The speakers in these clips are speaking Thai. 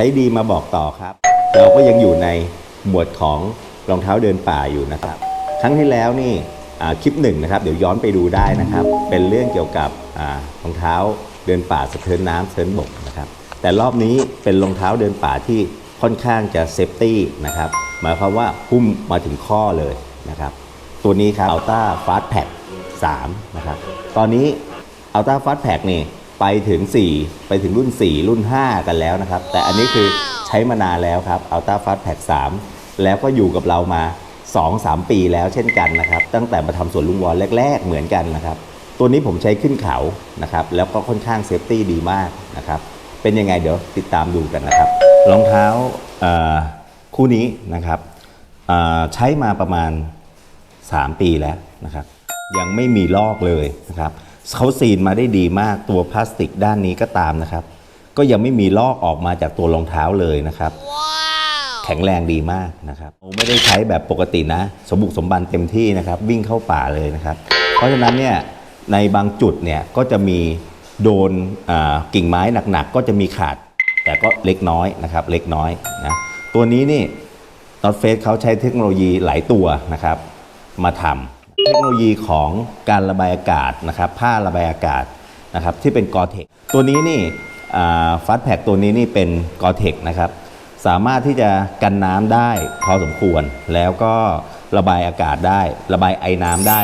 ช้ดีมาบอกต่อครับ เราก็ยังอยู่ในหมวดของรองเท้าเดินป่าอยู่นะครับ ครั้งที่แล้วนี่คลิปหนึ่งนะครับ เดี๋ยวย้อนไปดูได้นะครับ เป็นเรื่องเกี่ยวกับรองเท้าเดินป่าสะเทินน้ำสะเทินบกนะครับ แต่รอบนี้เป็นรองเท้าเดินป่าที่ค่อนข้างจะเซฟตี้นะครับ หมายความว่าหุ้มมาถึงข้อเลยนะครับ ตัวนี้ครับ Ultra Fast Pack 3นะครับ ตอนนี้ Ultra Fast Pack นี่ ไปถึง 4 ไปถึงรุ่น 4 รุ่น 5 กันแล้วนะครับ แต่อันนี้คือใช้มานานแล้วครับ Ultra Fast Pack 3แล้วก็อยู่กับเรามา 2-3 ปีแล้วเช่นกันนะครับ ตั้งแต่มาทำสวนลุงวอนแรก ๆ เหมือนกันนะครับ ตัวนี้ผมใช้ขึ้นเขานะครับ แล้วก็ค่อนข้างเซฟตี้ดีมากนะครับ เป็นยังไงเดี๋ยวติดตามดูกันนะครับ รองเท้าเอ่อคู่นี้นะครับเอ่อใช้มาประมาณ 3 ปีแล้วนะครับ ยังไม่มีลอกเลยนะครับ เขาซีนมาได้ดีมากตัวพลาสติกด้านนี้ก็ตามนะครับ ก็ยังไม่มีลอกออกมาจากตัวรองเท้าเลยนะครับ แข็งแรงดีมากนะครับไม่ได้ใช้แบบปกตินะ สมบุกสมบันเต็มที่นะครับ วิ่งเข้าป่าเลยนะครับ เพราะฉะนั้นเนี่ยในบางจุดเนี่ยก็จะมีโดนอ่ากิ่งไม้หนักๆก็จะมีขาด แต่ก็เล็กน้อยนะครับ เล็กน้อยนะตัวนี้นี่นอตเฟสเขาใช้เทคโนโลยีหลายตัวนะครับ มาทำ เทคโนโลยีของการระบายอากาศนะครับผ้าระบายอากาศนะครับที่เป็นกอเทคตัวนี้นี่ฟัสแพ็กตัวนี้นี่เป็นกอเทคนะครับสามารถที่จะกันน้ำได้พอสมควร แล้วก็ระบายอากาศได้ ระบายไอน้ำได้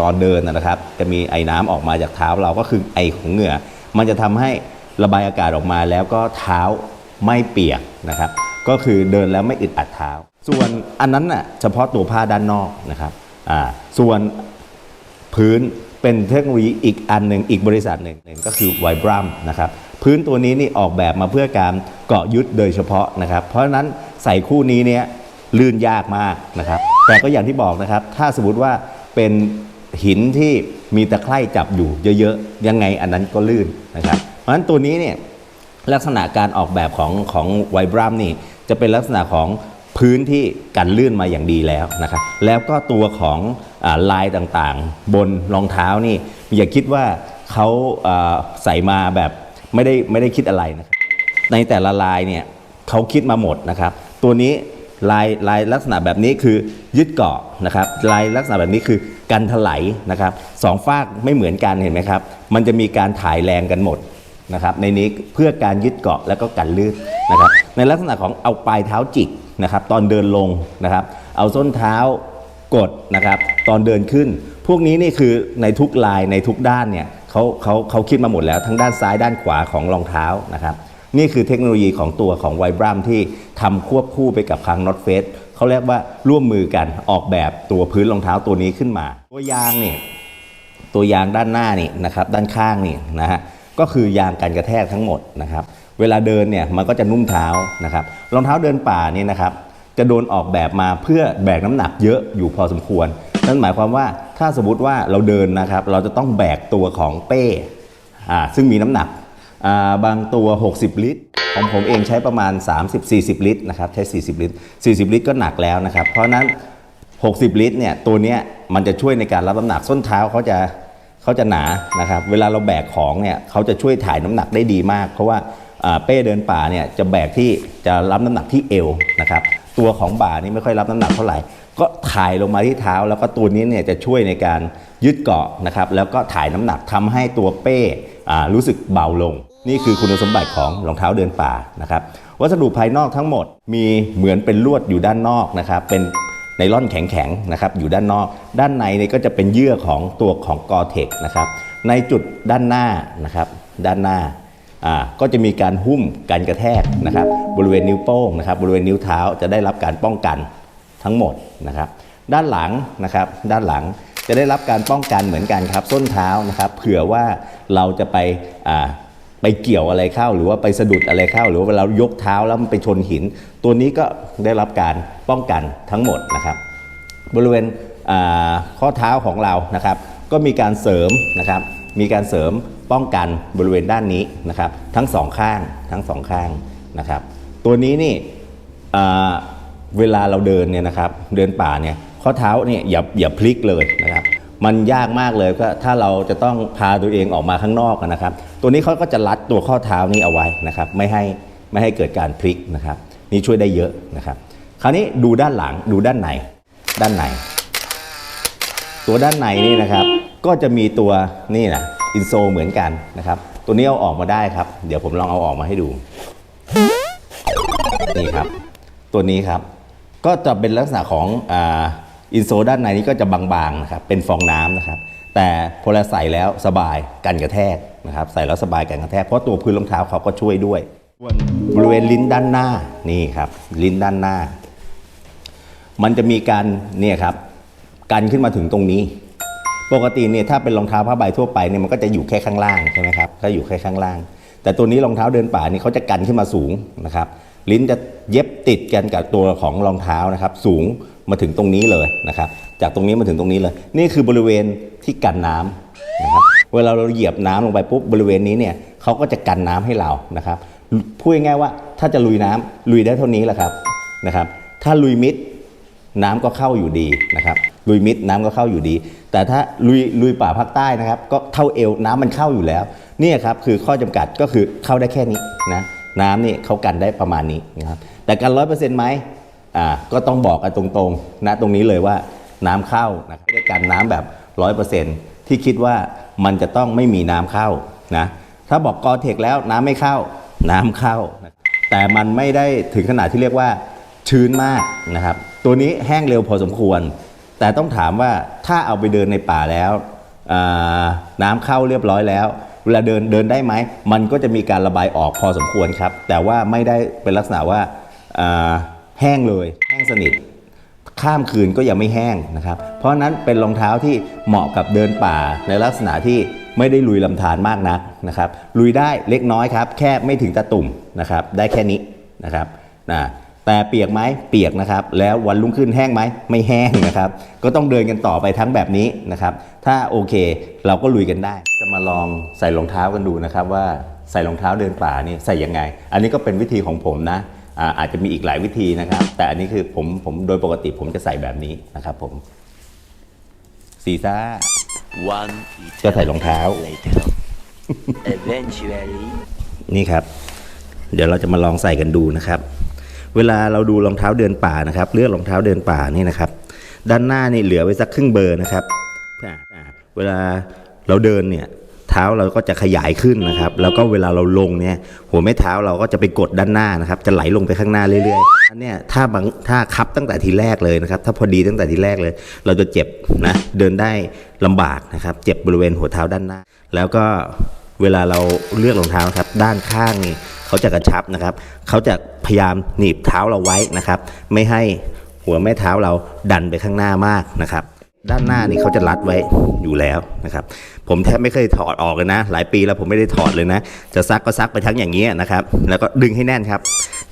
ตอนเดินนะครับ จะมีไอ้น้ำออกมาจากเท้าเราก็คือไอของเหงื่อ มันจะทำให้ระบายอากาศออกมาแล้วก็เท้าไม่เปียกนะครับ ก็คือเดินแล้วไม่อึดอัดเท้า ส่วนอันนั้นน่ะเฉพาะตัวผ้าด้านนอกนะครับ ส่วนพื้นเป็นเทคโนโลยีอีกอันหนึ่งอีกบริษัทหนึ่งหนึ่งก็คือไวบรัมนะครับพื้นตัวนี้นี่ออกแบบมาเพื่อการเกาะยึดโดยเฉพาะนะครับ เพราะฉะนั้นใส่คู่นี้เนี่ยลื่นยากมากนะครับ แต่ก็อย่างที่บอกนะครับ ถ้าสมมติว่าเป็นหินที่มีตะไคร่จับอยู่เยอะๆ ยังไงอันนั้นก็ลื่นนะครับ เพราะฉะนั้นตัวนี้เนี่ยลักษณะการออกแบบของของไวบรัมนี่จะเป็นลักษณะของ พื้นที่กันลื่นมาอย่างดีแล้วนะครับ แล้วก็ตัวของอลายต่างๆ บนรองเท้านี่ อย่าคิดว่าเขาใส่มาแบบไม่ได้ไม่ได้คิดอะไรนะครับในแต่ละลายเนี่ยเขาคิดมาหมดนะครับ ตัวนี้ลายลายลักษณะแบบนี้คือยึดเกาะนะครับ ลายลักษณะแบบนี้คือกันถลายนะครับสองฝากไม่เหมือนกันเห็นไหมครับ มันจะมีการถ่ายแรงกันหมดนะครับ ในนี้เพื่อการยึดเกาะแล้วก็กันลื่นนะครับ ในลักษณะของเอาปลายเท้าจิก นะครับตอนเดินลงนะครับเอาส้นเท้ากดนะครับตอนเดินขึ้น พวกนี้นี่คือในทุกลายในทุกด้านเนี่ยเขาเขาเขาคิดมาหมดแล้วทั้งด้านซ้ายด้านขวาของรองเท้านะครับนี่คือเทคโนโลยีของตัวของไวบรัมที่ทำควบคู่ไปกับคางน็อตเฟสเขาเรียกว่าร่วมมือกันออกแบบตัวพื้นรองเท้าตัวนี้ขึ้นมา ตัวยางเนี่ยตัวยางด้านหน้านี่นะครับด้านข้างนี่นะฮะก็คือยางกันกระแทกทั้งหมดนะครับ เวลาเดินเนี่ยมันก็จะนุ่มเท้านะครับรองเท้าเดินป่านี่นะครับจะโดนออกแบบมาเพื่อแบกน้ำหนักเยอะอยู่พอสมควร นั่นหมายความว่าถ้าสมมติว่าเราเดินนะครับ เราจะต้องแบกตัวของเป้อ่าซึ่งมีน้ำหนักอ่าบางตัว 60 ลิตร ของผมเองใช้ประมาณ 30-40 ลิตรนะครับใช้ 40 ลิตร 40 ลิตรก็หนักแล้วนะครับ เพราะนั้น 60 ลิตรเนี่ยตัวเนี้ยมันจะช่วยในการรับน้ำหนักส้นเท้าเขาจะเขาจะหนานะครับ เวลาเราแบกของเนี่ยเขาจะช่วยถ่ายน้ำหนักได้ดีมาก เพราะว่า เป้เดินป่าเนี่ยจะแบกที่จะรับน้ำหนักที่เอวนะครับตัวของบ่านี่ไม่ค่อยรับน้ำหนักเท่าไหร่ ก็ถ่ายลงมาที่เท้า แล้วก็ตัวนี้เนี่ยจะช่วยในการยึดเกาะนะครับแล้วก็ถ่ายน้ำหนักทำให้ตัวเป้อ่ารู้สึกเบาลง นี่คือคุณสมบัติของรองเท้าเดินป่านะครับวัสดุภายนอกทั้งหมดมีเหมือนเป็นลวดอยู่ด้านนอกนะครับเป็นไนล่อนแข็งๆนะครับอยู่ด้านนอก ด้านในนี่ก็จะเป็นเยื่อของตัวของกอเทคนะครับในจุดด้านหน้านะครับด้านหน้า ก็จะมีการหุ้มกันกระแทกนะครับ บริเวณนิ้วโป้งนะครับ บริเวณนิ้วเท้าจะได้รับการป้องกันทั้งหมดนะครับ ด้านหลังนะครับ ด้านหลังจะได้รับการป้องกันเหมือนกันครับส้นเท้านะครับ เผื่อว่าเราจะไปไปเกี่ยวอะไรเข้า หรือว่าไปสะดุดอะไรเข้า หรือว่าเวลายกเท้าแล้วมันไปชนหิน ตัวนี้ก็ได้รับการป้องกันทั้งหมดนะครับ บริเวณข้อเท้าของเรานะครับ ก็มีการเสริมนะครับ มีการเสริม ป้องกันบริเวณด้านนี้นะครับ ทั้งสองข้างทั้งสองข้างนะครับ ตัวนี้นี่เวลาเราเดินเนี่ยนะครับ เดินป่าเนี่ยข้อเท้าเนี่ยอย่าอย่าพลิกเลยนะครับ มันยากมากเลยก็ถ้าเราจะต้องพาตัวเองออกมาข้างนอกนะครับ ตัวนี้เขาก็จะรัดตัวข้อเท้านี้เอาไว้นะครับ ไม่ให้ไม่ให้เกิดการพลิกนะครับ นี่ช่วยได้เยอะนะครับ คราวนี้ดูด้านหลังดูด้านในด้านในตัวด้านในนี่นะครับ ก็จะมีตัวนี่นะ อินโซเหมือนกันนะครับ ตัวนี้เอาออกมาได้ครับ เดี๋ยวผมลองเอาออกมาให้ดู นี่ครับ ตัวนี้ครับ ก็จะเป็นลักษณะของอินโซด้านในนี้ก็จะบางๆนะครับ เป็นฟองน้ำนะครับ แต่พอเราใส่แล้วสบายกันกระแทกนะครับ ใส่แล้วสบายกันกระแทก เพราะตัวพื้นรองเท้าเขาก็ช่วยด้วยบริเวณลิ้นด้านหน้านี่ครับ ลิ้นด้านหน้า มันจะมีการเนี่ยครับกันขึ้นมาถึงตรงนี้ ปกติเนี่ยถ้าเป็นรองเท้าผ้าใบทั่วไปเนี่ยมันก็จะอยู่แค่ข้างล่างใช่ไหมครับก็อยู่แค่ข้างล่าง แต่ตัวนี้รองเท้าเดินป่านี่เขาจะกันขึ้นมาสูงนะครับ ลิ้นจะเย็บติดกันกับตัวของรองเท้านะครับสูงมาถึงตรงนี้เลยนะครับ จากตรงนี้มาถึงตรงนี้เลย นี่คือบริเวณที่กันน้ำนะครับเวลาเราเหยียบน้ำลงไปปุ๊บบริเวณนี้เนี่ยเขาก็จะกันน้ำให้เรานะครับพูดง่ายๆว่าถ้าจะลุยน้ำลุยได้เท่านี้แหละครับนะครับ ถ้าลุยมิดน้ำก็เข้าอยู่ดีนะครับ ลุยมิดน้ำก็เข้าอยู่ดี แต่ถ้าลุยลุยป่าภาคใต้นะครับ ก็เท่าเอวน้ำมันเข้าอยู่แล้วเนี่ยครับคือข้อจำกัดก็คือเข้าได้แค่นี้นะน้ำนี่เขากันได้ประมาณนี้นะครับแต่กันร้อยเปอร์เซ็นต์ไหมอ่าก็ต้องบอกกันตรงๆนะตรงนี้เลยว่าน้ำเข้านะไม่ได้กันน้ำแบบร้อยเปอร์เซ็นต์ที่คิดว่ามันจะต้องไม่มีน้ำเข้านะถ้าบอกกอเทคแล้วน้ำไม่เข้าน้ำเข้านะแต่มันไม่ได้ถึงขนาดที่เรียกว่าชื้นมากนะครับตัวนี้แห้งเร็วพอสมควร แต่ต้องถามว่าถ้าเอาไปเดินในป่าแล้ว น้ำเข้าเรียบร้อยแล้ว เวลาเดินเดินได้ไหม มันก็จะมีการระบายออกพอสมควรครับ แต่ว่าไม่ได้เป็นลักษณะว่าแห้งเลย แห้งสนิท ข้ามคืนก็ยังไม่แห้งนะครับ เพราะฉะนั้นเป็นรองเท้าที่เหมาะกับเดินป่าในลักษณะที่ไม่ได้ลุยลำธารมากนักนะครับ ลุยได้เล็กน้อยครับ แค่ไม่ถึงตะตุ่มนะครับ ได้แค่นี้นะครับนะ แต่เปียกไหมเปียกนะครับ แล้ววันรุ่งขึ้นแห้งไหมไม่แห้งนะครับ ก็ต้องเดินกันต่อไปทั้งแบบนี้นะครับ ถ้าโอเคเราก็ลุยกันได้ จะมาลองใส่รองเท้ากันดูนะครับ ว่าใส่รองเท้าเดินป่านี่ใส่ยังไง อันนี้ก็เป็นวิธีของผมนะอ่าอาจจะมีอีกหลายวิธีนะครับ แต่อันนี้คือผมผมโดยปกติผมจะใส่แบบนี้นะครับผมซีซ่า One ก็ใส่รองเท้า later. Eventually, นี่ครับ เดี๋ยวเราจะมาลองใส่กันดูนะครับ เวลาเราดูรองเท้าเดินป่านะครับ เลือกรองเท้าเดินป่านี่นะครับ ด้านหน้านี่เหลือไว้สักครึ่งเบอร์นะครับเวลาเราเดินเนี่ยเท้าเราก็จะขยายขึ้นนะครับ แล้วก็เวลาเราลงเนี่ย หัวแม่เท้าเราก็จะไปกดด้านหน้านะครับ จะไหลลงไปข้างหน้าเรื่อยๆอันเนี้ยถ้าบางถ้าคับตั้งแต่ทีแรกเลยนะครับ ถ้าพอดีตั้งแต่ทีแรกเลย เราจะเจ็บนะเดินได้ลำบากนะครับ เจ็บบริเวณหัวเท้าด้านหน้า แล้วก็เวลาเราเลือกรองเท้าครับ ด้านข้างนี่ เขาจะกระชับนะครับ เขาจะพยายามหนีบเท้าเราไว้นะครับ ไม่ให้หัวแม่เท้าเราดันไปข้างหน้ามากนะครับด้านหน้านี่เขาจะรัดไว้อยู่แล้วนะครับ ผมแทบไม่เคยถอดออกเลยนะ หลายปีแล้วผมไม่ได้ถอดเลยนะ จะซักก็ซักไปทั้งอย่างนี้นะครับ แล้วก็ดึงให้แน่นครับ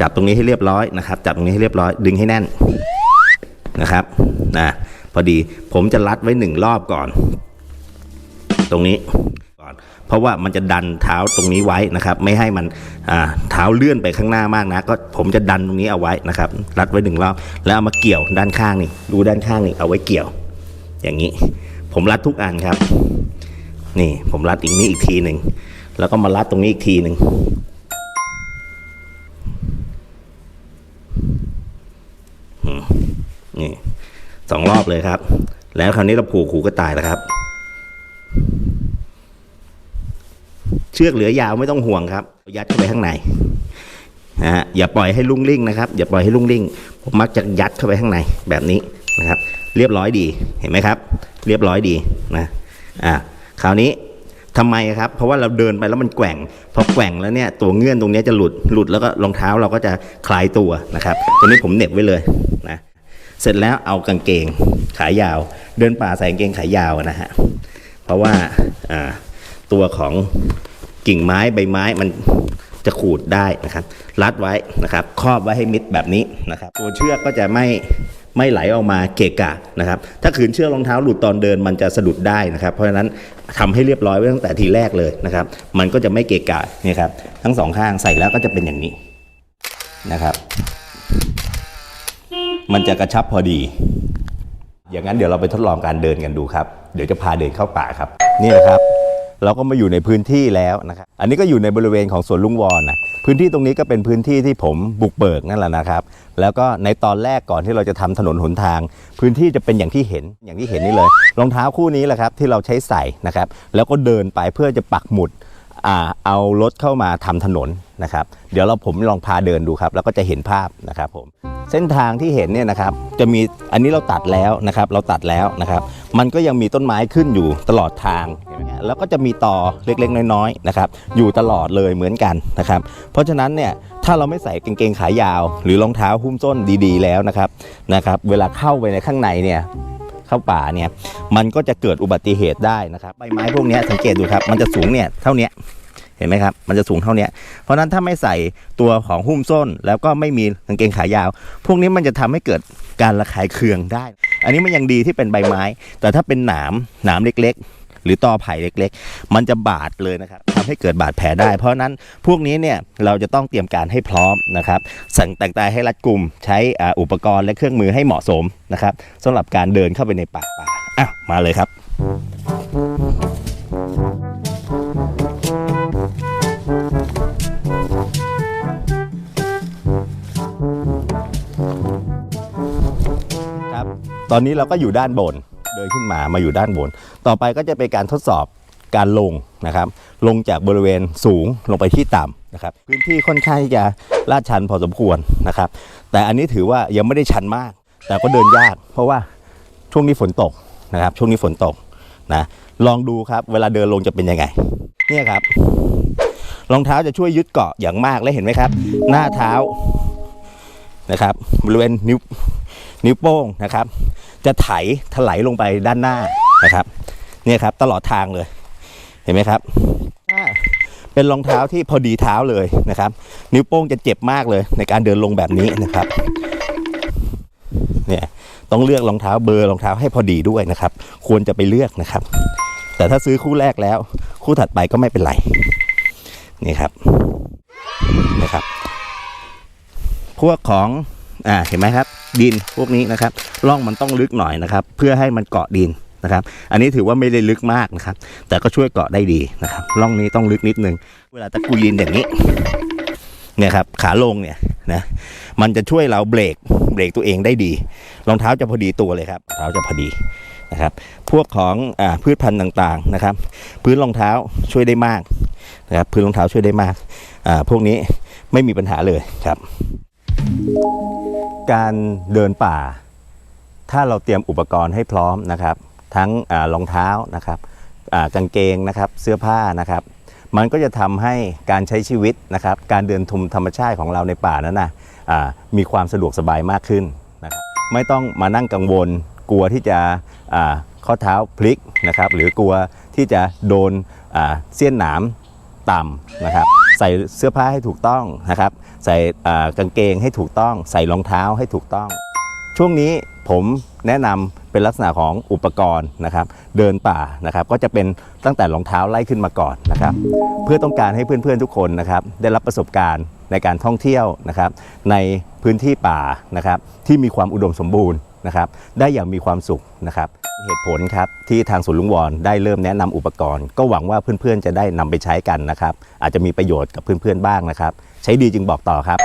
จับตรงนี้ให้เรียบร้อยนะครับ จับตรงนี้ให้เรียบร้อย ดึงให้แน่นนะครับนะพอดีผมจะรัดไว้หนึ่งรอบก่อน ตรงนี้ เพราะว่ามันจะดันเท้าตรงนี้ไว้นะครับ ไม่ให้มันเท้าเลื่อนไปข้างหน้ามากนะก็ผมจะดันตรงนี้เอาไว้นะครับ รัดไว้หนึ่งรอบแล้วเอามาเกี่ยวด้านข้างนี่ดูด้านข้างนี่เอาไว้เกี่ยว อย่างนี้ ผมรัดทุกอันครับ นี่ผมรัดอีกนี้อีกทีหนึ่งแล้วก็มารัดตรงนี้อีกทีหนึ่งนี่สองรอบเลยครับ แล้วคราวนี้เราผูกหูกระต่ายแล้วครับ เชือกเหลือยาวไม่ต้องห่วงครับ ยัดเข้าไปข้างในนะฮะอย่าปล่อยให้ลุ่งลิ่งนะครับ อย่าปล่อยให้ลุ่งลิ่งผมมักจะยัดเข้าไปข้างในแบบนี้นะครับ เรียบร้อยดีเห็นไหมครับ เรียบร้อยดีนะอ่าคราวนี้ทำไมครับ เพราะว่าเราเดินไปแล้วมันแกว่ง พอแกว่งแล้วเนี่ยตัวเงื่อนตรงนี้จะหลุดหลุดแล้วก็รองเท้าเราก็จะคลายตัวนะครับตัวนี้ผมเน็บไว้เลยนะเสร็จแล้วเอากางเกงขายาว เดินป่าใส่กางเกงขายาวนะฮะเพราะว่าอ่าตัวของ กิ่งไม้ใบไม้มันจะขูดได้นะครับ รัดไว้นะครับครอบไว้ให้มิดแบบนี้นะครับ ตัวเชือกก็จะไม่ไม่ไหลออกมาเกะกะนะครับ ถ้าขืนเชือกรองเท้าหลุดตอนเดินมันจะสะดุดได้นะครับ เพราะฉะนั้นทำให้เรียบร้อยไว้ตั้งแต่ทีแรกเลยนะครับ มันก็จะไม่เกะกะนี่ครับ ทั้งสองข้างใส่แล้วก็จะเป็นอย่างนี้นะครับ มันจะกระชับพอดี อย่างนั้นเดี๋ยวเราไปทดลองการเดินกันดูครับ เดี๋ยวจะพาเดินเข้าป่าครับ นี่แหละครับ เราก็มาอยู่ในพื้นที่แล้วนะครับอันนี้ก็อยู่ในบริเวณของสวนลุงวอนนะพื้นที่ตรงนี้ก็เป็นพื้นที่ที่ผมบุกเบิกนั่นแหละนะครับ แล้วก็ในตอนแรกก่อนที่เราจะทำถนนหนทาง พื้นที่จะเป็นอย่างที่เห็นอย่างที่เห็นนี่เลย รองเท้าคู่นี้แหละครับที่เราใช้ใส่นะครับแล้วก็เดินไปเพื่อจะปักหมุด เอารถเข้ามาทำถนนนะครับ เดี๋ยวเราผมลองพาเดินดูครับ แล้วก็จะเห็นภาพนะครับผมเส้นทางที่เห็นเนี่ยนะครับ จะมีอันนี้เราตัดแล้วนะครับ เราตัดแล้วนะครับ มันก็ยังมีต้นไม้ขึ้นอยู่ตลอดทางเห็นไหมฮะแล้วก็จะมีต่อเล็กๆ น้อยๆนะครับ อยู่ตลอดเลยเหมือนกันนะครับ เพราะฉะนั้นเนี่ยถ้าเราไม่ใส่กางเกงขายาว หรือรองเท้าหุ้มส้นดี ๆ แล้วนะครับนะครับ เวลาเข้าไปในข้างในเนี่ย เข้าป่าเนี่ยมันก็จะเกิดอุบัติเหตุได้นะครับใบไม้พวกนี้สังเกตดูครับมันจะสูงเนี่ยเท่านี้เห็นไหมครับ มันจะสูงเท่านี้เพราะนั้นถ้าไม่ใส่ตัวของหุ้มส้น แล้วก็ไม่มีกางเกงขายาว พวกนี้มันจะทำให้เกิดการระคายเคืองได้ อันนี้มันยังดีที่เป็นใบไม้ แต่ถ้าเป็นหนามหนามเล็ก หรือตอไผ่เล็กๆ มันจะบาดเลยนะครับทำให้เกิดบาดแผลได้ เพราะนั้นพวกนี้เนี่ยเราจะต้องเตรียมการให้พร้อมนะครับสั่งแต่งกายให้รัดกุมใช้อุปกรณ์และเครื่องมือให้เหมาะสมนะครับสำหรับการเดินเข้าไปในป่าป่าอะมาเลยครับ ครับ ตอนนี้เราก็อยู่ด้านบน เดินขึ้นมามาอยู่ด้านบน ต่อไปก็จะเป็นการทดสอบการลงนะครับ ลงจากบริเวณสูงลงไปที่ต่ำนะครับ พื้นที่ค่อนข้างที่จะลาดชันพอสมควรนะครับ แต่อันนี้ถือว่ายังไม่ได้ชันมาก แต่ก็เดินยาก เพราะว่าช่วงนี้ฝนตกนะครับ ช่วงนี้ฝนตกนะลองดูครับ เวลาเดินลงจะเป็นยังไง เนี่ยครับรองเท้าจะช่วยยึดเกาะอย่างมากและเห็นไหมครับ หน้าเท้านะครับ บริเวณนิ้ว นิ้วโป้งนะครับ จะไถถลายลงไปด้านหน้านะครับเนี่ยครับตลอดทางเลยเห็นไหมครับเป็นรองเท้าที่พอดีเท้าเลยนะครับ นิ้วโป้งจะเจ็บมากเลยในการเดินลงแบบนี้นะครับเนี่ยต้องเลือกรองเท้าเบอร์รองเท้าให้พอดีด้วยนะครับ ควรจะไปเลือกนะครับ แต่ถ้าซื้อคู่แรกแล้ว คู่ถัดไปก็ไม่เป็นไรนี่ครับนะครับ พวกของอ่าเห็นไหมครับ ดินพวกนี้นะครับร่องมันต้องลึกหน่อยนะครับ เพื่อให้มันเกาะดินนะครับ อันนี้ถือว่าไม่ได้ลึกมากนะครับ แต่ก็ช่วยเกาะได้ดีนะครับร่องนี้ต้องลึกนิดนึง เวลาตะกุยดินอย่างนี้เนี่ยครับขาลงเนี่ยนะมันจะช่วยเราเบรกเบรกตัวเองได้ดีรองเท้าจะพอดีตัวเลยครับเท้าจะพอดีนะครับ พวกของอพืชพันธุ์ต่างๆนะครับ พื้นรองเท้าช่วยได้มากนะครับ พื้นรองเท้าช่วยได้มากอ่าพวกนี้ไม่มีปัญหาเลยครับ การเดินป่า ถ้าเราเตรียมอุปกรณ์ให้พร้อมนะครับ ทั้งรองเท้านะครับกางเกงนะครับเสื้อผ้านะครับ มันก็จะทำให้การใช้ชีวิตนะครับ การเดินทุมธรรมชาติของเราในป่านั้นนะมีความสะดวกสบายมากขึ้นนะครับไม่ต้องมานั่งกังวล กลัวที่จะข้อเท้าพลิกนะครับ หรือกลัวที่จะโดนเสี้ยนหนามต่ำนะครับ ใส่เสื้อผ้าให้ถูกต้องนะครับ ใส่กางเกงให้ถูกต้อง ใส่รองเท้าให้ถูกต้อง ช่วงนี้ผมแนะนำเป็นลักษณะของอุปกรณ์นะครับ เดินป่านะครับ ก็จะเป็นตั้งแต่รองเท้าไล่ขึ้นมาก่อนนะครับ เพื่อต้องการให้เพื่อนๆทุกคนนะครับ ได้รับประสบการณ์ในการท่องเที่ยวนะครับ ในพื้นที่ป่านะครับ ที่มีความอุดมสมบูรณ์นะครับ ได้อย่างมีความสุขนะครับ เหตุผลครับที่ทางศูนย์ลุงวอนได้เริ่มแนะนำอุปกรณ์ ก็หวังว่าเพื่อนๆจะได้นำไปใช้กันนะครับ อาจจะมีประโยชน์กับเพื่อนๆบ้างนะครับ ใช้ดีจึงบอกต่อครับ